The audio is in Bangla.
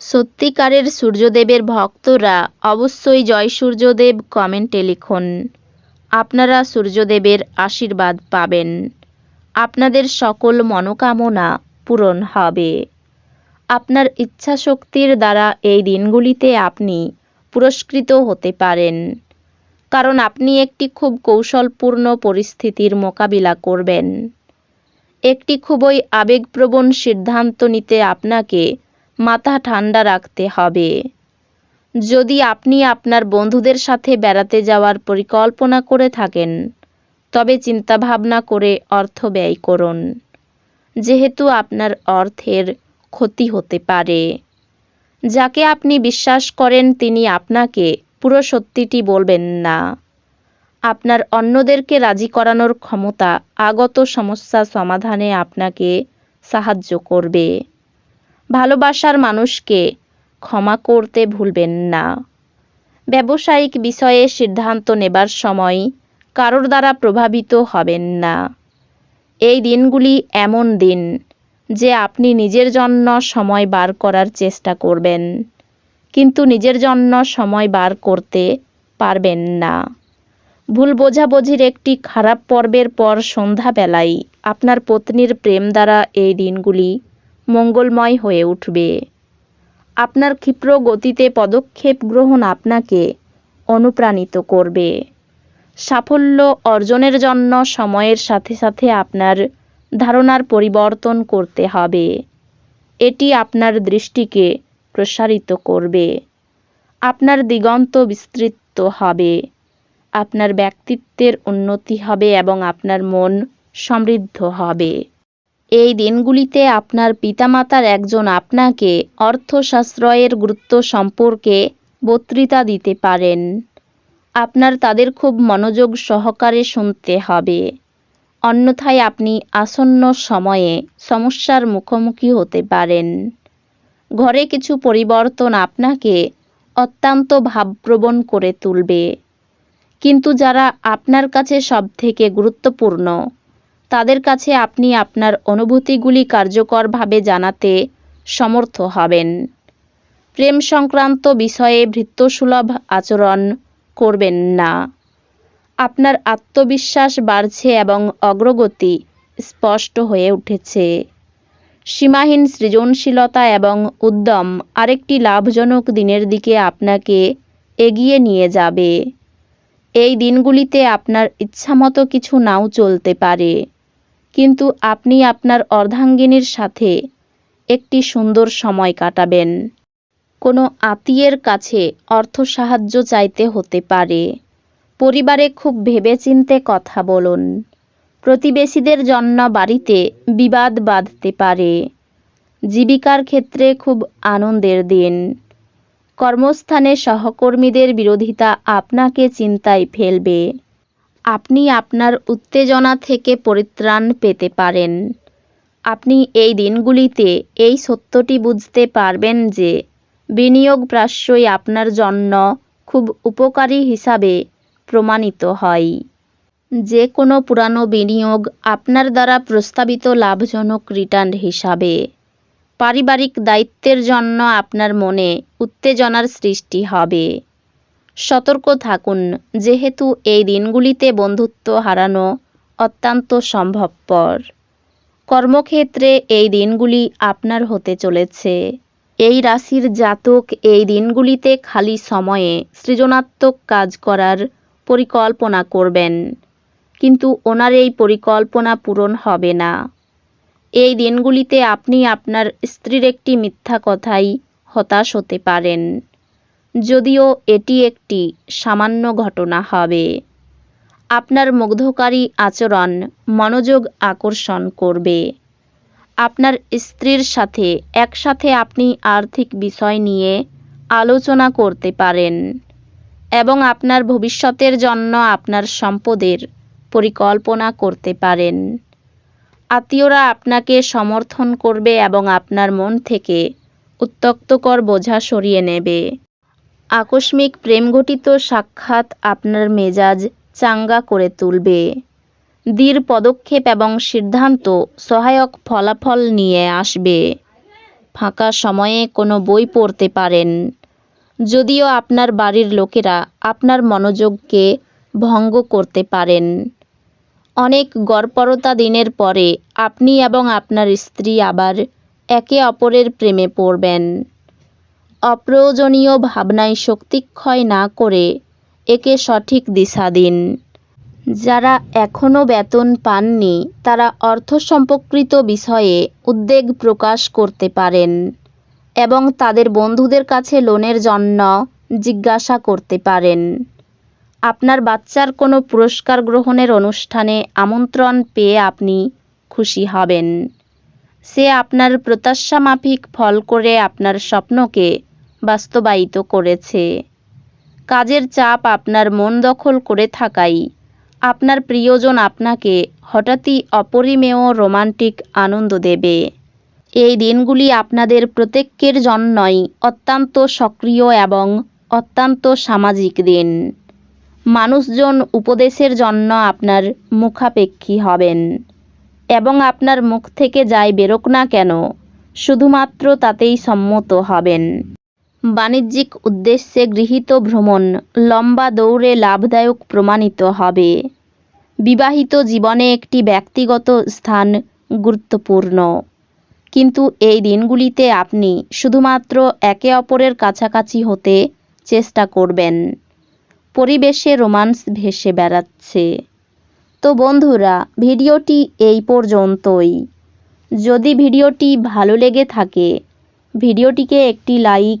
সত্যিকারের সূর্যদেবের ভক্তরা অবশ্যই জয় সূর্যদেব কমেন্টে লিখুন। আপনারা সূর্যদেবের আশীর্বাদ পাবেন। আপনাদের সকল মনোকামনা পূরণ হবে। আপনার ইচ্ছাশক্তির দ্বারা এই দিনগুলিতে আপনি পুরস্কৃত হতে পারেন। কারণ আপনি একটি খুব কৌশলপূর্ণ পরিস্থিতির মোকাবিলা করবেন। একটি খুবই আবেগপ্রবণ সিদ্ধান্ত নিতে আপনাকে মাথা ঠান্ডা রাখতে হবে। যদি আপনি আপনার বন্ধুদের সাথে বেড়াতে যাওয়ার পরিকল্পনা করে থাকেন, তবে চিন্তাভাবনা করে অর্থ ব্যয় করুন। যেহেতু আপনার অর্থের ক্ষতি হতে পারে। যাকে আপনি বিশ্বাস করেন তিনি আপনাকে পুরো সত্যিটি বলবেন না। আপনার অন্যদেরকে রাজি করানোর ক্ষমতা আগত সমস্যা সমাধানে আপনাকে সাহায্য করবে। ভালোবাসার মানুষকে ক্ষমা করতে ভুলবেন না। ব্যবসায়িক বিষয়ে সিদ্ধান্ত নেবার সময় কারোর দ্বারা প্রভাবিত হবেন না। এই দিনগুলি এমন দিন যে আপনি নিজের জন্য সময় বার করার চেষ্টা করবেন, কিন্তু নিজের জন্য সময় বার করতে পারবেন না। ভুল বোঝাবুঝির একটি খারাপ পর্বের পর সন্ধ্যাবেলায় আপনার পত্নীর প্রেম দ্বারা এই দিনগুলি মঙ্গলময় হয়ে উঠবে। আপনার ক্ষিপ্র গতিতে পদক্ষেপ গ্রহণ আপনাকে অনুপ্রাণিত করবে। সাফল্য অর্জনের জন্য সময়ের সাথে সাথে আপনার ধারণার পরিবর্তন করতে হবে। এটি আপনার দৃষ্টিকে প্রসারিত করবে। আপনার দিগন্ত বিস্তৃত হবে। আপনার ব্যক্তিত্বের উন্নতি হবে এবং আপনার মন সমৃদ্ধ হবে। এই দিনগুলিতে আপনার পিতামাতার একজন আপনাকে অর্থ সাশ্রয়ের গুরুত্ব সম্পর্কে বক্তৃতা দিতে পারেন। আপনার তাদের খুব মনোযোগ সহকারে শুনতে হবে। অন্যথায় আপনি আসন্ন সময়ে সমস্যার মুখোমুখি হতে পারেন। ঘরে কিছু পরিবর্তন আপনাকে অত্যন্ত ভাবপ্রবণ করে তুলবে। কিন্তু যারা আপনার কাছে সবথেকে গুরুত্বপূর্ণ তাদের কাছে আপনি আপনার অনুভূতিগুলি কার্যকরভাবে জানাতে সমর্থ হবেন। প্রেম সংক্রান্ত বিষয়ে ভৃত্যসুলভ আচরণ করবেন না। আপনার আত্মবিশ্বাস বাড়ছে এবং অগ্রগতি স্পষ্ট হয়ে উঠেছে। সীমাহীন সৃজনশীলতা এবং উদ্যম আরেকটি লাভজনক দিনের দিকে আপনাকে এগিয়ে নিয়ে যাবে। এই দিনগুলিতে আপনার ইচ্ছামতো কিছু নাও চলতে পারে। কিন্তু আপনি আপনার অর্ধাঙ্গিনীর সাথে একটি সুন্দর সময় কাটাবেন। কোনো আত্মীয়ের কাছে অর্থ সাহায্য চাইতে হতে পারে। পরিবারে খুব ভেবেচিন্তে কথা বলুন। প্রতিবেশীদের জন্য বাড়িতে বিবাদ বাঁধতে পারে। জীবিকার ক্ষেত্রে খুব আনন্দের দিন। কর্মস্থানে সহকর্মীদের বিরোধিতা আপনাকে চিন্তায় ফেলবে। আপনি আপনার উত্তেজনা থেকে পরিত্রাণ পেতে পারেন। আপনি এই দিনগুলিতে এই সত্যটি বুঝতে পারবেন যে বিনিয়োগ প্রায়শই আপনার জন্য খুব উপকারী হিসাবে প্রমাণিত হয়। যে কোনো পুরানো বিনিয়োগ আপনার দ্বারা প্রস্তাবিত লাভজনক রিটার্ন হিসাবে। পারিবারিক দায়িত্বের জন্য আপনার মনে উত্তেজনার সৃষ্টি হবে। সতর্ক থাকুন, যেহেতু এই দিনগুলিতে বন্ধুত্ব হারানো অত্যন্ত সম্ভবপর। কর্মক্ষেত্রে এই দিনগুলি আপনার হতে চলেছে। এই রাশির জাতক এই দিনগুলিতে খালি সময়ে সৃজনাত্মক কাজ করার পরিকল্পনা করবেন, কিন্তু ওনার এই পরিকল্পনা পূরণ হবে না। এই দিনগুলিতে আপনি আপনার স্ত্রীর একটি মিথ্যা কথাই হতাশ হতে পারেন। যদিও এটি একটি সামান্য ঘটনা হবে। আপনার মুগ্ধকারী আচরণ মনোযোগ আকর্ষণ করবে। আপনার স্ত্রীর সাথে একসাথে আপনি আর্থিক বিষয় নিয়ে আলোচনা করতে পারেন এবং আপনার ভবিষ্যতের জন্য আপনার সম্পদের পরিকল্পনা করতে পারেন। আত্মীয়রা আপনাকে সমর্থন করবে এবং আপনার মন থেকে উত্তক্তকর বোঝা সরিয়ে নেবে। আকস্মিক প্রেমঘটিত সাক্ষাৎ আপনার মেজাজ চাঙ্গা করে তুলবে। দৃঢ় পদক্ষেপ এবং সিদ্ধান্ত সহায়ক ফলাফল নিয়ে আসবে। ফাঁকা সময়ে কোনো বই পড়তে পারেন। যদিও আপনার বাড়ির লোকেরা আপনার মনোযোগকে ভঙ্গ করতে পারেন। অনেক গড়পরতা দিনের পরে আপনি এবং আপনার স্ত্রী আবার একে অপরের প্রেমে পড়বেন। অপ্রয়োজনীয় ভাবনায় শক্তিক্ষয় না করে একে সঠিক দিশা দিন। যারা এখনও বেতন পাননি, তারা অর্থ সম্পর্কিত বিষয়ে উদ্বেগ প্রকাশ করতে পারেন এবং তাদের বন্ধুদের কাছে লোনের জন্য জিজ্ঞাসা করতে পারেন। আপনার বাচ্চার কোনো পুরস্কার গ্রহণের অনুষ্ঠানে আমন্ত্রণ পেয়ে আপনি খুশি হবেন। সে আপনার প্রত্যাশা মাফিক ফল করে আপনার স্বপ্নকে বাস্তবায়িত করেছে। কাজের চাপ আপনার মন দখল করে থাকাই। আপনার প্রিয়জন আপনাকে হঠাৎই অপরিমেয় রোমান্টিক আনন্দ দেবে। এই দিনগুলি আপনাদের প্রত্যেকের জন্যই অত্যন্ত সক্রিয় এবং অত্যন্ত সামাজিক দিন। মানুষজন উপদেশের জন্য আপনার মুখাপেক্ষী হবেন এবং আপনার মুখ থেকে যাই বেরোক না কেন, শুধুমাত্র তাতেই সম্মত হবেন। বাণিজ্যিক উদ্দেশ্যে গৃহীত ভ্রমণ লম্বা দৌড়ে লাভদায়ক প্রমাণিত হবে। বিবাহিত জীবনে একটি ব্যক্তিগত স্থান গুরুত্বপূর্ণ। কিন্তু এই দিনগুলিতে আপনি শুধুমাত্র একে অপরের কাছাকাছি হতে চেষ্টা করবেন। পরিবেশে রোমান্স ভেসে বেড়াচ্ছে। তো বন্ধুরা, ভিডিওটি এই পর্যন্তই। যদি ভিডিওটি ভালো লেগে থাকে, ভিডিওটিকে একটি লাইক